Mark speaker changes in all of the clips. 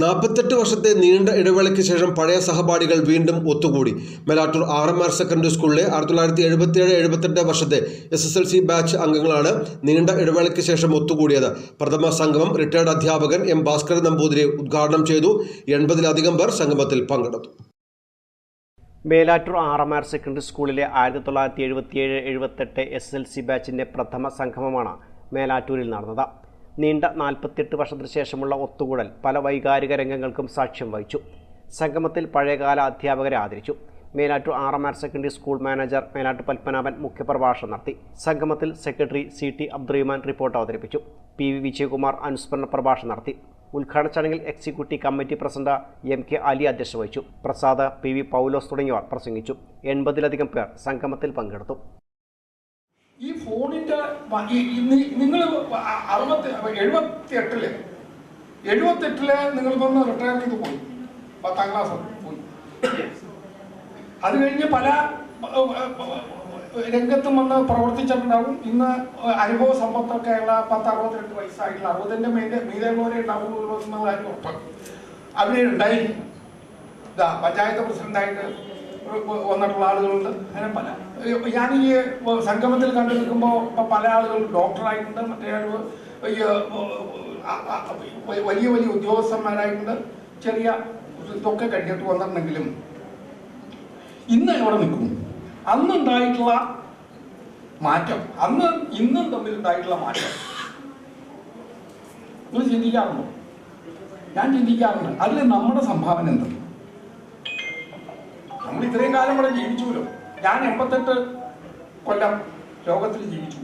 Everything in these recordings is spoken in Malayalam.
Speaker 1: നാൽപ്പത്തെട്ട് വർഷത്തെ നീണ്ട ഇടവേളയ്ക്ക് ശേഷം പഴയ സഹപാഠികൾ വീണ്ടും ഒത്തുകൂടി. Melattur R M R secondary സ്കൂളിലെ ആയിരത്തി തൊള്ളായിരത്തി എഴുപത്തിയേഴ് എഴുപത്തെട്ട് വർഷത്തെ S S L C batch അംഗങ്ങളാണ് നീണ്ട ഇടവേളയ്ക്ക് ശേഷം ഒത്തുകൂടിയത്. പ്രഥമ സംഗമം റിട്ടയർഡ് അധ്യാപകൻ എം ഭാസ്കരൻ നമ്പൂതിരി ഉദ്ഘാടനം ചെയ്തു. എൺപതിലധികം പേർ സംഗമത്തിൽ പങ്കെടുത്തു.
Speaker 2: Melattur R M R secondary സ്കൂളിലെ ആയിരത്തി തൊള്ളായിരത്തി എഴുപത്തിയേഴ് എഴുപത്തെട്ട് എസ് എസ് എൽ സി ബാച്ചിന്റെ പ്രഥമ സംഗമമാണ് മേലാറ്റൂരിൽ നടന്നത്. നീണ്ട നാൽപ്പത്തിയെട്ട് വർഷത്തിന് ശേഷമുള്ള ഒത്തുകൂടൽ പല വൈകാരിക രംഗങ്ങൾക്കും സാക്ഷ്യം വഹിച്ചു. സംഗമത്തിൽ പഴയകാല അധ്യാപകരെ ആദരിച്ചു. Melattur M R secondary school manager Melattur Padmanabhan മുഖ്യപ്രഭാഷണം നടത്തി. സംഗമത്തിൽ secretary C T Abdurahiman report അവതരിപ്പിച്ചു. പി വി വിജയകുമാർ അനുസ്മരണ പ്രഭാഷണം നടത്തി. ഉദ്ഘാടന ചടങ്ങിൽ executive committee president M K Ali അധ്യക്ഷത വഹിച്ചു. പ്രസാദ് പി വി പൗലോസ് തുടങ്ങിയവർ പ്രസംഗിച്ചു. എൺപതിലധികം പേർ സംഗമത്തിൽ പങ്കെടുത്തു.
Speaker 3: ഫോണിന്റെ നിങ്ങൾ അറുപത്തി എഴുപത്തി എട്ടിൽ എഴുപത്തെട്ടിൽ നിങ്ങൾ പറഞ്ഞ റിട്ടയർ ചെയ്ത് പോയി. പത്താം ക്ലാസ് പോയി. അത് കഴിഞ്ഞ് പല രംഗത്തും വന്ന് പ്രവർത്തിച്ചിട്ടുണ്ടാവും. ഇന്ന് അനുഭവ സമ്പത്തൊക്കെയുള്ള പത്ത് അറുപത്തിരണ്ട് വയസ്സായിട്ടുള്ള അറുപതിന്റെ മീതെ മീതേപോലെ ഉണ്ടാവുള്ളൂ എന്ന കാര്യം അവർ ഉണ്ടായിരിക്കും ഇതാ പഞ്ചായത്ത് പ്രസിഡന്റായിട്ട് വന്നിട്ടുള്ള ആളുകളുണ്ട്. അങ്ങനെ പല ഞാൻ ഈ സംഗമത്തിൽ കണ്ടു നിൽക്കുമ്പോൾ പല ആളുകൾ ഡോക്ടറായിട്ടുണ്ട് മറ്റേ ആളുകൾ വലിയ വലിയ ഉദ്യോഗസ്ഥന്മാരായിട്ടുണ്ട്. ചെറിയ ഇതൊക്കെ കഴിഞ്ഞിട്ട് വന്നിട്ടുണ്ടെങ്കിലും ഇന്ന് എവിടെ നിൽക്കും. അന്നുണ്ടായിട്ടുള്ള മാറ്റം അന്ന് ഇന്നും തമ്മിൽ ഉണ്ടായിട്ടുള്ള മാറ്റം. നിങ്ങൾ ചിന്തിക്കാറുണ്ടോ? ഞാൻ ചിന്തിക്കാറുണ്ട്. അതിൽ നമ്മുടെ സംഭാവന എന്താണ്? ഇത്രയും കാലം ഇവിടെ ജീവിച്ചുല്ലോ ഞാൻ എൺപത്തെട്ട് കൊല്ലം ലോകത്തിൽ ജീവിച്ചു.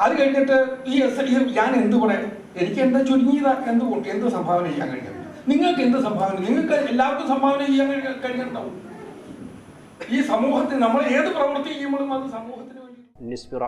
Speaker 3: അത് കഴിഞ്ഞിട്ട് ഈ എസ് ഈ ഞാൻ എന്ത് പറയാം? എനിക്ക് എന്താ ചുരുങ്ങിയത്? എന്ത് എന്ത് സംഭാവന ചെയ്യാൻ കഴിയും നിങ്ങൾക്ക് എന്ത് സംഭാവന? നിങ്ങൾക്ക് എല്ലാവർക്കും സംഭാവന ചെയ്യാൻ കഴിയുന്നുണ്ടാവും ഈ സമൂഹത്തിന് നമ്മൾ ഏത് പ്രവർത്തി ചെയ്യുമ്പോഴും അത് സമൂഹത്തിന് വേണ്ടി
Speaker 2: നിസ്ഫിറ